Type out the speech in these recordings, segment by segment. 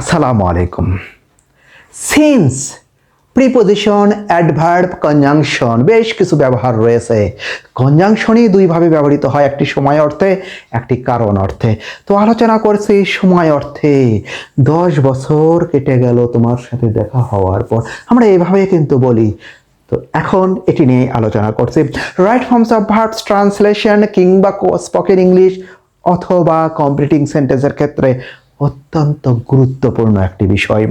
আসসালামু আলাইকুম since preposition adverb conjunction বেশ কিছু ব্যবহার রয়েছে। কনজাংশনই দুইভাবে ব্যবহৃত হয়, একটি সময় অর্থে, একটি কারণ অর্থে। তো আলোচনা করছি সময় অর্থে। দশ বছর কেটে গেল তোমার সাথে দেখা হওয়ার পর। আমরা এভাবে কিন্তু বলি। তো এখন এটি নিয়ে আলোচনা করছি। Right forms of verbs translation কিংবা স্পোকেন ইংলিশ অথবা কমপ্লিটিং সেন্টেন্সের ক্ষেত্রে। অত্যন্ত গুরুত্বপূর্ণ একটি বিষয়।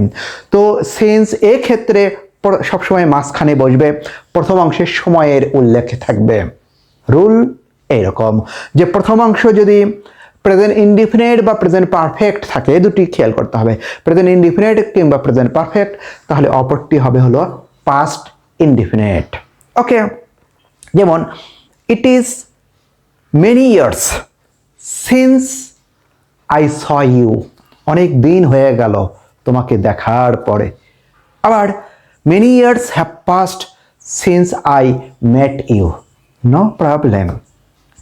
তো সেন্স এক্ষেত্রে সবসময় মাঝখানে বসবে, প্রথম অংশের সময়ের উল্লেখ থাকবে। রুল এইরকম যে প্রথম অংশ যদি প্রেজেন্ট ইনডিফিনিট বা প্রেজেন্ট পারফেক্ট থাকে, দুটি খেয়াল করতে হবে। প্রেজেন্ট ইনডিফিনিট কিংবা প্রেজেন্ট পারফেক্ট তাহলে অপরটি হবে হলো পাস্ট ইনডিফিনিট ওকে যেমন it is many years since I saw you অনেক দিন হয়ে গেল তোমাকে দেখার পরে। আবার many years have passed since I met you no problem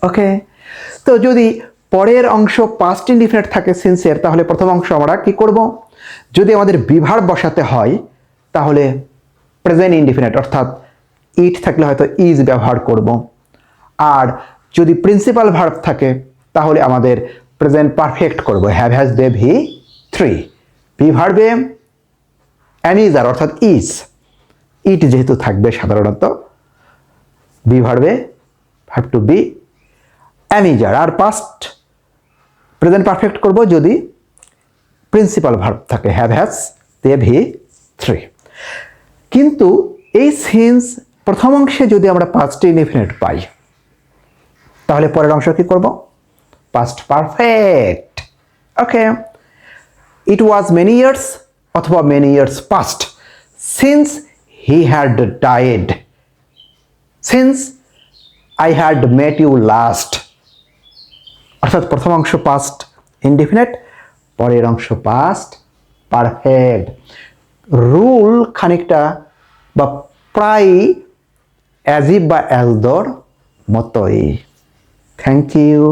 okay তো যদি পরের অংশ পাস্ট ইনডিফিনিট থাকে সিন্সের তাহলে প্রথম অংশ আমরা কি করব? যদি আমাদের বিভার বসাতে হয়, তাহলে প্রেজেন্ট ইনডিফিনিট অর্থাৎ ইট থাকলে হয়তো ইজ ব্যবহার করব। আর যদি প্রিন্সিপাল ভার্ব থাকে, তাহলে আমাদের প্রেজেন্ট পারফেক্ট করব। Have has the V three V ভার্বে am is are অর্থাৎ ইজ ইট যেহেতু থাকবে সাধারণত be ভার্বে verb to be am is are R. Past present perfect করব যদি প্রিন্সিপাল ভার্ব থাকে। Have has the V three কিন্তু এই সেন্স প্রথম অংশে যদি আমরা পাঁচটি ইনডিফিনিট পাই, তাহলে পরের অংশ কি করব? Past perfect okay it was many years অথবা many years passed since he had died since I had met you last অর্থাৎ প্রথম অংশ পাস্ট ইনডিফিনিট পরের অংশ পাস্ট পারফেক্ট রুল খানিকটা বা প্রায় অ্যাজিব বা অ্যালদর মতোই। Thank you